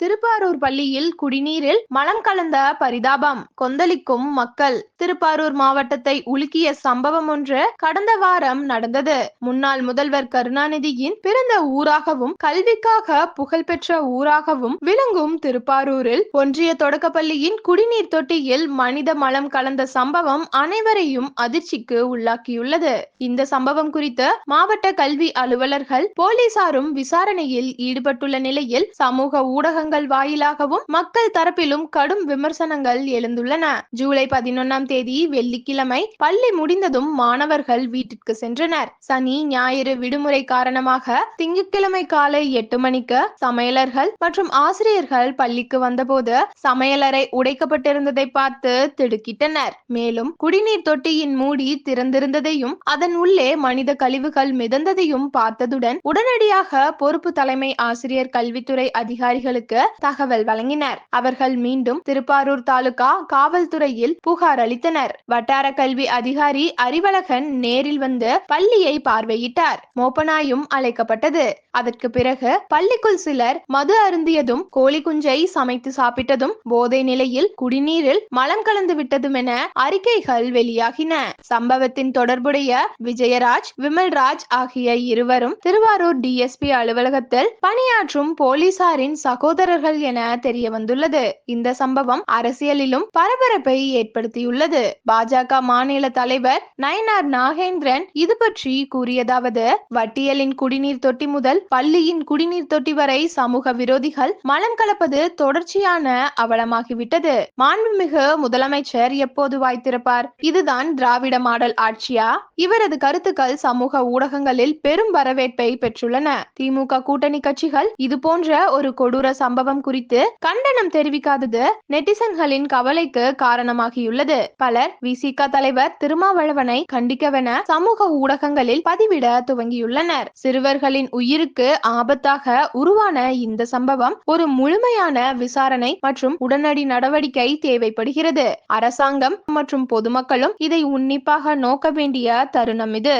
திருப்பாரூர் பள்ளியில் குடிநீரில் மலம் கலந்த பரிதாபம் கொந்தளிக்கும் மக்கள். திருப்பாரூர் மாவட்டத்தை உலுக்கிய சம்பவம் ஒன்று கடந்த வாரம் நடந்தது. முன்னாள் முதல்வர் கருணாநிதியின் பிறந்த ஊராகவும் கல்விக்காக புகழ்பெற்ற ஊராகவும் விளங்கும் திருப்பாரூரில் ஒன்றிய தொடக்கப்பள்ளியின் குடிநீர் தொட்டியில் மனித மலம் கலந்த சம்பவம் அனைவரையும் அதிர்ச்சிக்கு உள்ளாக்கியுள்ளது. இந்த சம்பவம் குறித்து மாவட்ட கல்வி அலுவலர்கள் போலீசாரும் விசாரணையில் ஈடுபட்டுள்ள நிலையில் சமூக ஊடக ஊடகங்கள் வாயிலாகவும் மக்கள் தரப்பிலும் கடும் விமர்சனங்கள் எழுந்துள்ளன. ஜூலை பதினொன்னாம் தேதி வெள்ளிக்கிழமை பள்ளி முடிந்ததும் மாணவர்கள் வீட்டிற்கு சென்றனர். சனி ஞாயிறு விடுமுறை காரணமாக திங்கட்கிழமை காலை எட்டு மணிக்கு சமையலர்கள் மற்றும் ஆசிரியர்கள் பள்ளிக்கு வந்தபோது சமையலறை உடைக்கப்பட்டிருந்ததை பார்த்து திடுக்கிட்டனர். மேலும் குடிநீர் தொட்டியின் மூடி திறந்திருந்ததையும் அதன் உள்ளே மனித கழிவுகள் மிதந்ததையும் பார்த்ததுடன் உடனடியாக பொறுப்பு தலைமை ஆசிரியர் கல்வித்துறை அதிகாரிகளுக்கு தகவல் வழங்கினர். அவர்கள் மீண்டும் திருப்பாரூர் தாலுகா காவல்துறையில் புகார் அளித்தனர். வட்டார கல்வி அதிகாரி அறிவழகன் நேரில் வந்து பள்ளியை பார்வையிட்டார். மோப்பனாயும் அழைக்கப்பட்டது. அதற்கு பிறகு பள்ளிக்குள் சிலர் மது அருந்தியதும் கோழி குஞ்சை சமைத்து சாப்பிட்டதும் போதை நிலையில் குடிநீரில் மலம் கலந்து விட்டதும் என அறிக்கைகள் வெளியாகின. சம்பவத்தின் தொடர்புடைய விஜயராஜ் விமல்ராஜ் ஆகிய இருவரும் திருவாரூர் டிஎஸ்பி அலுவலகத்தில் பணியாற்றும் போலீசாரின் சகோதர சகோதரர்கள் என தெரிய வந்துள்ளது. இந்த சம்பவம் அரசியலிலும் பரபரப்பை ஏற்படுத்தியுள்ளது. பாஜக மாநில தலைவர் நயனார் நாகேந்திரன் இது பற்றி கூறியதாவது வட்டியலின் குடிநீர் தொட்டி முதல் பள்ளியின் குடிநீர் தொட்டி வரை சமூக விரோதிகள் மலம் கலப்பது தொடர்ச்சியான அவலமாகிவிட்டது. மாண்புமிகு முதலமைச்சர் எப்போது வாய்த்திருப்பார்? இதுதான் திராவிட மாடல் ஆட்சியா? இவரது கருத்துக்கள் சமூக ஊடகங்களில் பெரும் வரவேற்பை பெற்றுள்ளன. திமுக கூட்டணி கட்சிகள் இது போன்ற ஒரு கொடூர சம சம்பவம் குறித்து கண்டனம் தெரிவிக்காதது நெட்டிசன்களின் கவலைக்கு காரணமாகியுள்ளது. பலர் விசிக தலைவர் திருமாவளவனை கண்டிக்கவென சமூக ஊடகங்களில் பதிவிட துவங்கியுள்ளனர். சிறுவர்களின் உயிருக்கு ஆபத்தாக உருவான இந்த சம்பவம் ஒரு முழுமையான விசாரணை மற்றும் உடனடி நடவடிக்கை தேவைப்படுகிறது. அரசாங்கம் மற்றும் பொதுமக்களும் இதை உன்னிப்பாக நோக்க வேண்டிய தருணம் இது.